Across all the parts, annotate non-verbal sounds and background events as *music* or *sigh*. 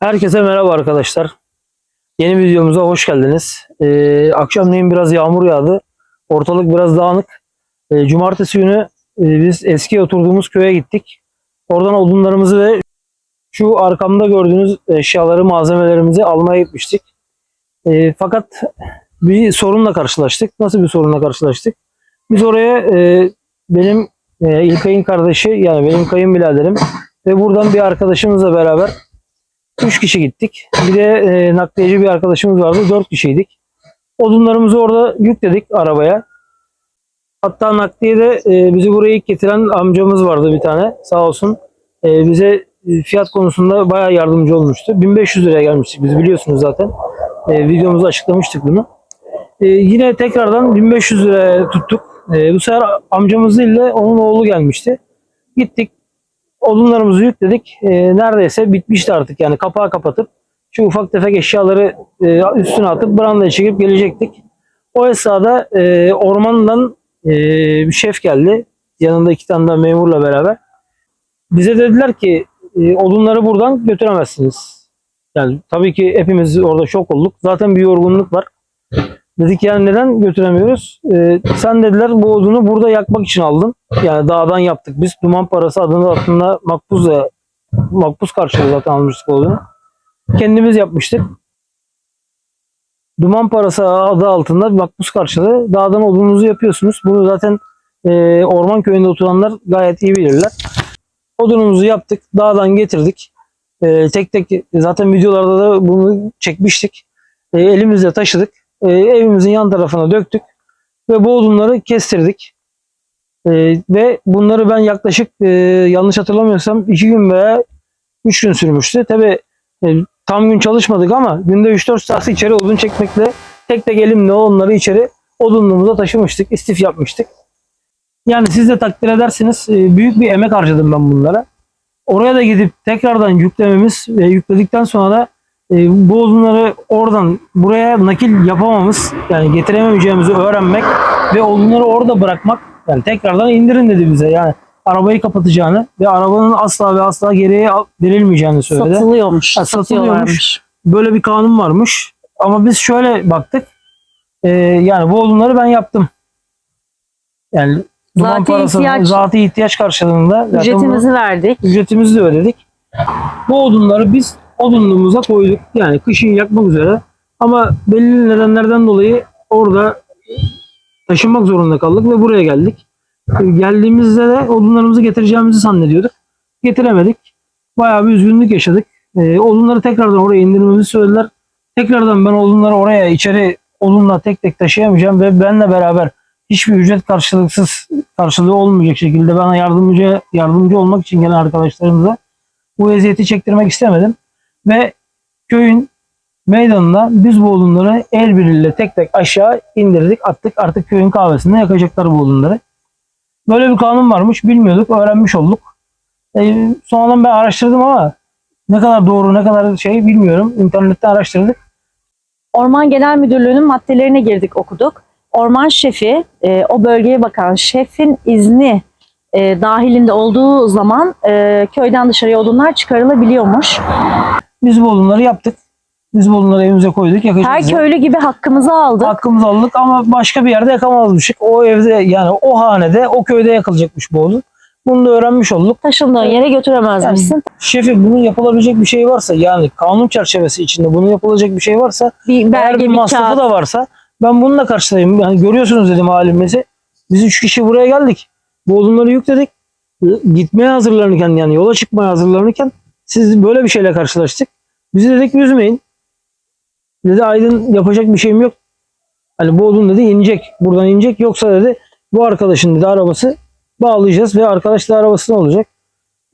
Herkese merhaba arkadaşlar. Yeni videomuza hoş geldiniz. Ee, akşamleyin biraz yağmur yağdı. Ortalık biraz dağınık. Ee, cumartesi günü e, biz eski oturduğumuz köye gittik. Oradan odunlarımızı ve şu arkamda gördüğünüz eşyaları, malzemelerimizi almaya gitmiştik. Ee, fakat bir sorunla karşılaştık. Nasıl bir sorunla karşılaştık? Biz oraya e, benim e, İlkay'ın kardeşi yani benim kayınbiraderim ve buradan bir arkadaşımızla beraber Üç kişi gittik. Bir de e, nakliyeci bir arkadaşımız vardı. Dört kişiydik. Odunlarımızı orada yükledik arabaya. Hatta nakliyede e, bizi buraya ilk getiren amcamız vardı bir tane. Sağ olsun. E, bize fiyat konusunda bayağı yardımcı olmuştu. 1500 liraya gelmiştik biz biliyorsunuz zaten. E, videomuzda açıklamıştık bunu. E, yine tekrardan 1500 liraya tuttuk. E, bu sefer amcamız değil de onun oğlu gelmişti. Gittik odunlarımızı yükledik. E, neredeyse bitmişti artık yani kapağı kapatıp şu ufak tefek eşyaları e, üstüne atıp brandaya çekip gelecektik. O esnada e, ormandan e, bir şef geldi. Yanında iki tane daha memurla beraber. Bize dediler ki e, odunları buradan götüremezsiniz. Yani tabii ki hepimiz orada şok olduk. Zaten bir yorgunluk var. Dedik yani neden götüremiyoruz? E, sen dediler bu odunu burada yakmak için aldın. Yani dağdan yaptık. Biz duman parası adını altında makbuzla makbuz karşılığı zaten almıştık olduğunu. Kendimiz yapmıştık. Duman parası adı altında makbuz karşılığı dağdan odununuzu yapıyorsunuz. Bunu zaten e, orman köyünde oturanlar gayet iyi bilirler. Odunumuzu yaptık. Dağdan getirdik. E, tek tek zaten videolarda da bunu çekmiştik. E, elimizle taşıdık. E, evimizin yan tarafına döktük. Ve bu odunları kestirdik. Ee, ve bunları ben yaklaşık e, yanlış hatırlamıyorsam 2 gün veya 3 gün sürmüştü. Tabi tam gün çalışmadık ama günde 3-4 saat içeri odun çekmekle tek tek elimle onları içeri odunluğumuza taşımıştık. istif yapmıştık. Yani siz de takdir edersiniz e, büyük bir emek harcadım ben bunlara. Oraya da gidip tekrardan yüklememiz ve yükledikten sonra da e, bu odunları oradan buraya nakil yapamamız yani getiremeyeceğimizi öğrenmek ve odunları orada bırakmak yani tekrardan indirin dedi bize. Yani arabayı kapatacağını ve arabanın asla ve asla geriye verilmeyeceğini söyledi. Satılıyormuş. Ha, satılıyormuş. Böyle bir kanun varmış. Ama biz şöyle baktık. Ee, yani bu odunları ben yaptım. Yani duman Zati parası, ihtiyaç- zati ihtiyaç karşılığında zaten Ücretimizi verdik. ücretimizi de ödedik. Bu odunları biz odunluğumuza koyduk. Yani kışın yakmak üzere. Ama belli nedenlerden dolayı orada taşınmak zorunda kaldık ve buraya geldik. Geldiğimizde de odunlarımızı getireceğimizi zannediyorduk. Getiremedik. Bayağı bir üzgünlük yaşadık. Ee, odunları tekrardan oraya indirmemizi söylediler. Tekrardan ben odunları oraya içeri odunla tek tek taşıyamayacağım ve benle beraber hiçbir ücret karşılıksız karşılığı olmayacak şekilde bana yardımcı yardımcı olmak için gelen arkadaşlarımıza bu eziyeti çektirmek istemedim. Ve köyün meydanına biz bu el birliğiyle tek tek aşağı indirdik attık. Artık köyün kahvesinde yakacaklar bu odunları. Böyle bir kanun varmış bilmiyorduk öğrenmiş olduk. E, sonradan ben araştırdım ama ne kadar doğru ne kadar şey bilmiyorum. İnternette araştırdık. Orman Genel Müdürlüğü'nün maddelerine girdik okuduk. Orman şefi, e, o bölgeye bakan şefin izni e, dahilinde olduğu zaman e, köyden dışarıya odunlar çıkarılabiliyormuş. Biz bu odunları yaptık. Biz bu odunları evimize koyduk. Her Yakacağız. köylü gibi hakkımızı aldık. Hakkımızı aldık ama başka bir yerde yakamazmışık. O evde yani o hanede o köyde yakılacakmış bu odun. Bunu da öğrenmiş olduk. Taşındığın yere götüremezmişsin. Şefi bunun yapılabilecek bir şey varsa yani kanun çerçevesi içinde bunun yapılacak bir şey varsa Bir eğer belge, bir bir masrafı kağıt. da varsa ben bununla karşılayayım. Yani görüyorsunuz dedim halimizi. Biz üç kişi buraya geldik. Bu odunları yükledik. Gitmeye hazırlanırken yani yola çıkmaya hazırlanırken siz böyle bir şeyle karşılaştık. Bizi dedik üzmeyin. Dedi Aydın yapacak bir şeyim yok. Hani bu odun dedi inecek. Buradan inecek. Yoksa dedi bu arkadaşın dedi arabası bağlayacağız ve arkadaş da arabası ne olacak?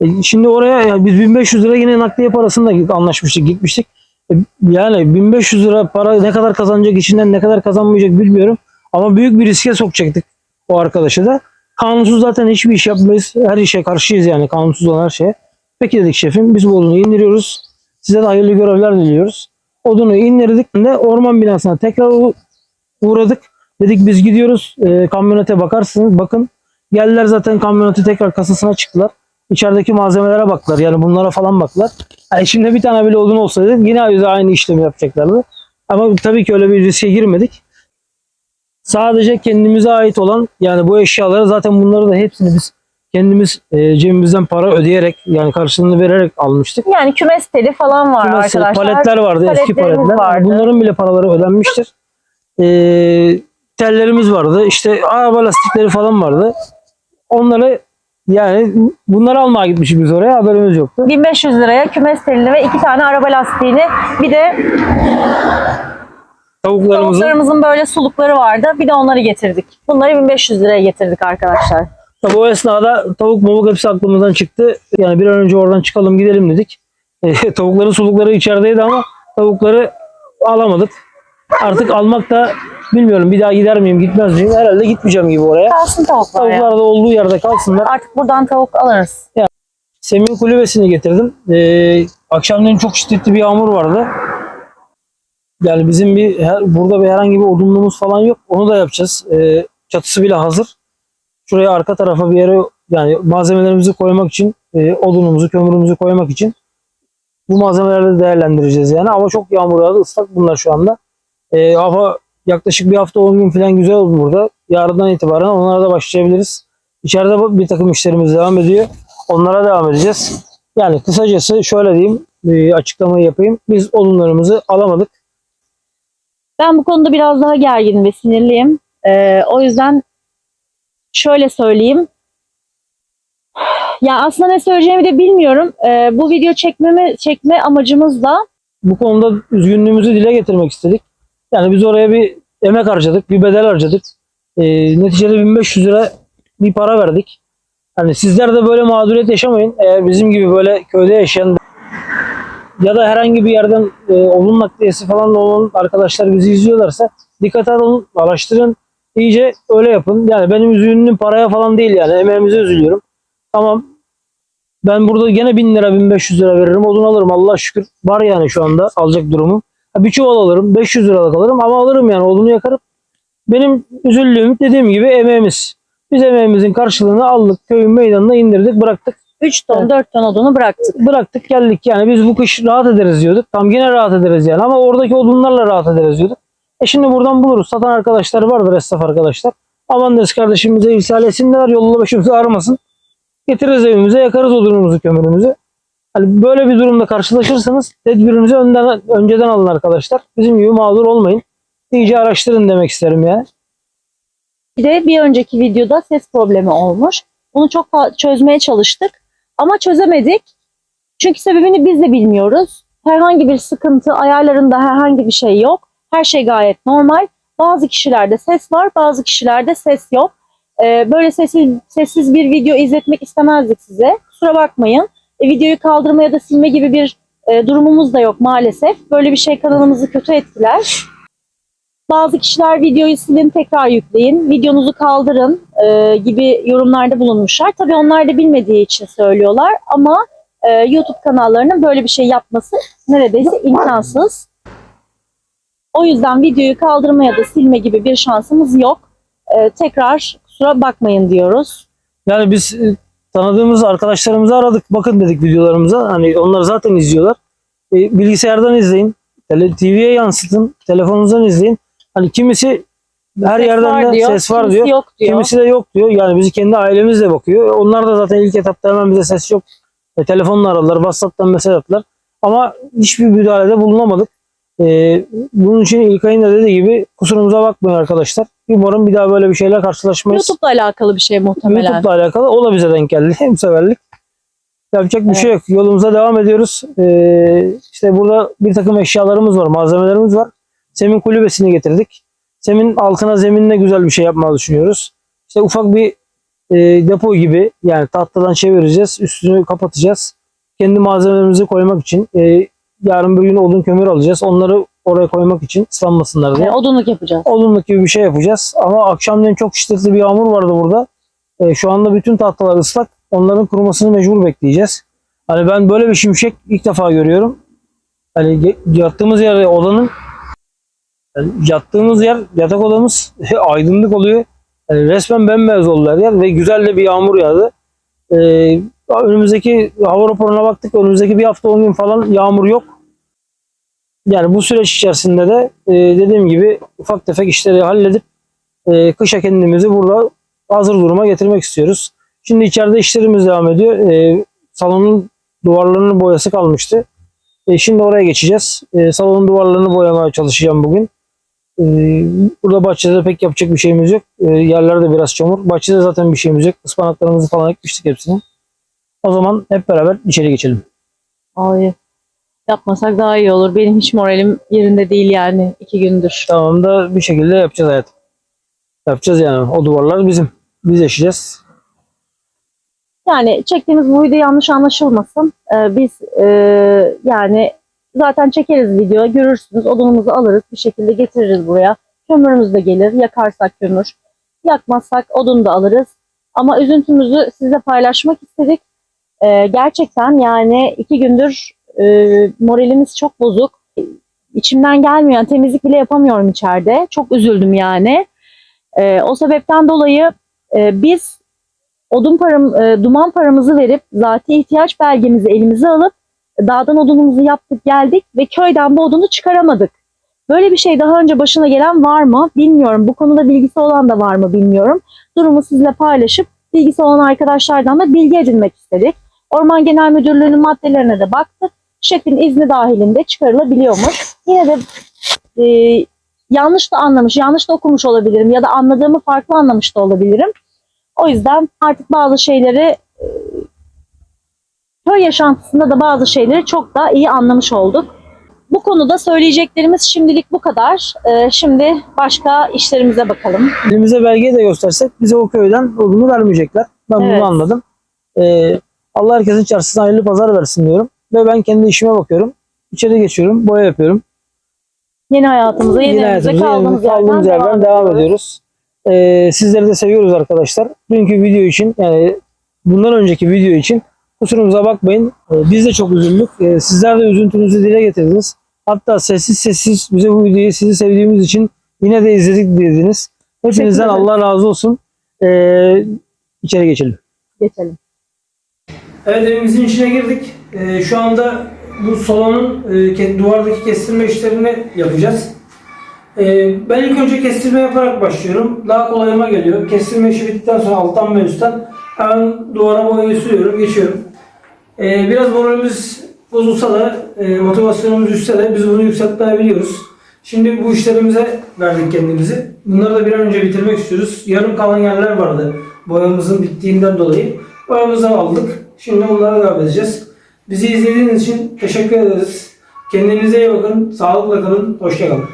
E, şimdi oraya ya biz 1500 lira yine nakliye parasında anlaşmıştık gitmiştik. E, Yani 1500 lira para ne kadar kazanacak içinden ne kadar kazanmayacak bilmiyorum. Ama büyük bir riske sokacaktık o arkadaşı da. Kanunsuz zaten hiçbir iş yapmayız. Her işe karşıyız yani kanunsuz olan her şeye. Peki dedik şefim biz bu odunu indiriyoruz. Size de hayırlı görevler diliyoruz. Odunu indirdik de orman binasına tekrar uğradık. Dedik biz gidiyoruz. E, kamyonete bakarsınız bakın. Geldiler zaten kamyoneti tekrar kasasına çıktılar. içerideki malzemelere baktılar. Yani bunlara falan baktılar. Yani içinde bir tane bile odun olsaydı yine aynı işlemi yapacaklardı. Ama tabii ki öyle bir riske girmedik. Sadece kendimize ait olan yani bu eşyaları zaten bunları da hepsini biz kendimiz e, cebimizden para ödeyerek yani karşılığını vererek almıştık. Yani kümes teli falan var Kümes, arkadaşlar. paletler vardı eski paletler. vardı. Bunların bile paraları ödenmiştir. E, tellerimiz vardı. İşte araba lastikleri falan vardı. Onları yani bunları almaya gitmişiz biz oraya haberimiz yoktu. 1500 liraya kümes telini ve iki tane araba lastiğini bir de Tavuklarımızın tavuklarımızın böyle sulukları vardı. Bir de onları getirdik. Bunları 1500 liraya getirdik arkadaşlar. Tabii o esnada tavuk mavuk hepsi aklımızdan çıktı. Yani bir an önce oradan çıkalım gidelim dedik. E, *laughs* tavukların sulukları içerideydi ama tavukları alamadık. Artık almak da bilmiyorum bir daha gider miyim gitmez miyim? Herhalde gitmeyeceğim gibi oraya. Kalsın tavuklar ya. Tavuklar da olduğu yerde kalsınlar. Artık buradan tavuk alırız. Semih kulübesini getirdim. Ee, akşamleyin çok şiddetli bir yağmur vardı. Yani bizim bir her, burada bir herhangi bir odunluğumuz falan yok. Onu da yapacağız. Ee, çatısı bile hazır. Şuraya arka tarafa bir yere yani malzemelerimizi koymak için, e, odunumuzu, kömürümüzü koymak için bu malzemeleri de değerlendireceğiz yani. Ama çok yağmur yağdı. ıslak bunlar şu anda. Ee, hava yaklaşık bir hafta 10 gün falan güzel oldu burada. Yarından itibaren onlara da başlayabiliriz. İçeride bir takım işlerimiz devam ediyor. Onlara devam edeceğiz. Yani kısacası şöyle diyeyim, e, açıklamayı yapayım. Biz odunlarımızı alamadık. Ben bu konuda biraz daha gergin ve sinirliyim. Ee, o yüzden şöyle söyleyeyim. Ya aslında ne söyleyeceğimi de bilmiyorum. Ee, bu video çekmeme çekme amacımız da Bu konuda üzgünlüğümüzü dile getirmek istedik. Yani biz oraya bir emek harcadık, bir bedel harcadık. E, neticede 1500 lira bir para verdik. Hani sizler de böyle mağduriyet yaşamayın. Eğer bizim gibi böyle köyde yaşayan ya da herhangi bir yerden e, odun nakliyesi falan olan arkadaşlar bizi izliyorlarsa dikkat alın, araştırın. İyice öyle yapın. Yani benim üzüntüm paraya falan değil yani. Emeğimize üzülüyorum. Tamam. Ben burada gene 1000 lira 1500 lira veririm. Odun alırım. Allah şükür var yani şu anda alacak durumum. Bir çuval alırım. 500 liralık alırım ama alırım yani odunu yakarım. Benim üzüldüğüm dediğim gibi emeğimiz. Biz emeğimizin karşılığını aldık. Köyün meydanına indirdik bıraktık. 3 ton Evet. 4 ton odunu bıraktık. Bıraktık geldik yani biz bu kış rahat ederiz diyorduk. Tam yine rahat ederiz yani ama oradaki odunlarla rahat ederiz diyorduk. E şimdi buradan buluruz. Satan arkadaşlar vardır esnaf arkadaşlar. Aman deriz kardeşimize irsal etsinler yolla başımızı ağrımasın. Getiririz evimize yakarız odunumuzu kömürümüzü. Hani böyle bir durumda karşılaşırsanız tedbirinizi önden, önceden alın arkadaşlar. Bizim gibi mağdur olmayın. İyice araştırın demek isterim yani. Bir de bir önceki videoda ses problemi olmuş. Bunu çok çözmeye çalıştık ama çözemedik. Çünkü sebebini biz de bilmiyoruz. Herhangi bir sıkıntı, ayarlarında herhangi bir şey yok. Her şey gayet normal. Bazı kişilerde ses var, bazı kişilerde ses yok. Ee, böyle sessiz, sessiz bir video izletmek istemezdik size. Kusura bakmayın. E, videoyu kaldırma ya da silme gibi bir e, durumumuz da yok maalesef. Böyle bir şey kanalımızı kötü etkiler. Bazı kişiler videoyu silin tekrar yükleyin, videonuzu kaldırın e, gibi yorumlarda bulunmuşlar. Tabii onlar da bilmediği için söylüyorlar ama e, YouTube kanallarının böyle bir şey yapması neredeyse imkansız. O yüzden videoyu kaldırma ya da silme gibi bir şansımız yok. E, tekrar kusura bakmayın diyoruz. Yani biz e, tanıdığımız arkadaşlarımızı aradık. Bakın dedik videolarımıza. Hani onlar zaten izliyorlar. E, bilgisayardan izleyin. TV'ye yansıtın. Telefonunuzdan izleyin. Hani kimisi her Ses yerden var de diyor, ses var diyor. yok diyor. Kimisi de yok diyor. Yani bizi kendi ailemizle bakıyor. Onlar da zaten ilk etapta hemen bize ses yok. E, telefonla aradılar. WhatsApp'tan mesaj attılar. Ama hiçbir müdahalede bulunamadık. E, bunun için İlkay'ın da dediği gibi kusurumuza bakmayın arkadaşlar. Umarım bir daha böyle bir şeyle karşılaşmayız. YouTube'la alakalı bir şey muhtemelen. YouTube'la alakalı o da bize denk geldi. *laughs* Bu seferlik. Yapacak bir şey yok. Yolumuza devam ediyoruz. Ee, işte burada bir takım eşyalarımız var, malzemelerimiz var. Semin kulübesini getirdik. Semin altına zeminle güzel bir şey yapmayı düşünüyoruz. İşte ufak bir e, depo gibi yani tahtadan çevireceğiz. Üstünü kapatacağız. Kendi malzemelerimizi koymak için e, yarın bir gün odun kömür alacağız. Onları oraya koymak için ıslanmasınlar diye Yani odunluk yapacağız. odunluk gibi bir şey yapacağız. Ama akşamleyin çok şiddetli bir yağmur vardı burada. E, şu anda bütün tahtalar ıslak. Onların kurumasını mecbur bekleyeceğiz. Hani ben böyle bir şimşek ilk defa görüyorum. Hani yattığımız yer odanın yani yattığımız yer yatak odamız *laughs* aydınlık oluyor. Yani resmen bembeyaz oldu her yer ve güzel de bir yağmur yağdı. E, önümüzdeki hava raporuna baktık. Önümüzdeki bir hafta 10 gün falan yağmur yok. Yani bu süreç içerisinde de e, dediğim gibi ufak tefek işleri halledip e, kışa kendimizi burada hazır duruma getirmek istiyoruz. Şimdi içeride işlerimiz devam ediyor. E, salonun duvarlarının boyası kalmıştı. E, şimdi oraya geçeceğiz. E, salonun duvarlarını boyamaya çalışacağım bugün. E, burada bahçede pek yapacak bir şeyimiz yok. E, yerlerde biraz çamur. Bahçede zaten bir şeyimiz yok. Ispanaklarımızı falan ekmiştik hepsini. O zaman hep beraber içeri geçelim. Ay yapmasak daha iyi olur. Benim hiç moralim yerinde değil yani iki gündür. Tamam da bir şekilde yapacağız hayatım. Yapacağız yani. O duvarlar bizim. Biz yaşayacağız. Yani çektiğimiz bu video yanlış anlaşılmasın. Ee, biz e, yani zaten çekeriz video görürsünüz odunumuzu alırız bir şekilde getiririz buraya. Kömürümüz de gelir yakarsak kömür yakmazsak odun da alırız. Ama üzüntümüzü sizle paylaşmak istedik. Ee, gerçekten yani iki gündür e, moralimiz çok bozuk. İçimden gelmiyor. Temizlik bile yapamıyorum içeride. Çok üzüldüm yani. Ee, o sebepten dolayı e, biz odun param, e, duman paramızı verip zati ihtiyaç belgemizi elimize alıp dağdan odunumuzu yaptık geldik ve köyden bu odunu çıkaramadık. Böyle bir şey daha önce başına gelen var mı bilmiyorum. Bu konuda bilgisi olan da var mı bilmiyorum. Durumu sizle paylaşıp bilgisi olan arkadaşlardan da bilgi edinmek istedik. Orman Genel Müdürlüğü'nün maddelerine de baktık. Şefin izni dahilinde çıkarılabiliyormuş. Yine de e, yanlış da anlamış, yanlış da okumuş olabilirim ya da anladığımı farklı anlamış da olabilirim. O yüzden artık bazı şeyleri e, köy yaşantısında da bazı şeyleri çok daha iyi anlamış olduk. Bu konuda söyleyeceklerimiz şimdilik bu kadar. E, şimdi başka işlerimize bakalım. Elimize belgeyi de göstersek bize o köyden odunu vermeyecekler. Ben Evet. bunu anladım. Ee, Allah herkesin çarşısına hayırlı pazar versin diyorum. Ve ben kendi işime bakıyorum. İçeri geçiyorum, boya yapıyorum. Yeni hayatımıza, yeni, evimize hayatımıza, kaldığımız, yeni- kaldığımız yerden, yerden devam ediyoruz. Ee, sizleri de seviyoruz arkadaşlar. Dünkü video için yani bundan önceki video için kusurumuza bakmayın. Ee, biz de çok üzüldük. Ee, sizler de üzüntünüzü dile getirdiniz. Hatta sessiz sessiz bize bu videoyu sizi sevdiğimiz için yine de izledik dediniz. Hepinizden. Allah razı olsun. Ee, içeri geçelim. Geçelim. Evet evimizin içine girdik. Ee, şu anda bu salonun e, duvardaki kestirme işlerini yapacağız. Ee, ben ilk önce kestirme yaparak başlıyorum. Daha kolayıma geliyor. Kestirme işi bittikten sonra alttan ve üstten hemen duvara boyayı sürüyorum, geçiyorum. Ee, biraz moralimiz bozulsa da, e, motivasyonumuz düşse de biz bunu yükseltmeyi biliyoruz. Şimdi bu işlerimize verdik kendimizi. Bunları da bir an önce bitirmek istiyoruz. Yarım kalan yerler vardı boyamızın bittiğinden dolayı. Boyamızı aldık. Şimdi onlara devam edeceğiz. Bizi izlediğiniz için teşekkür ederiz. Kendinize iyi bakın. Sağlıkla kalın. Hoşça kalın.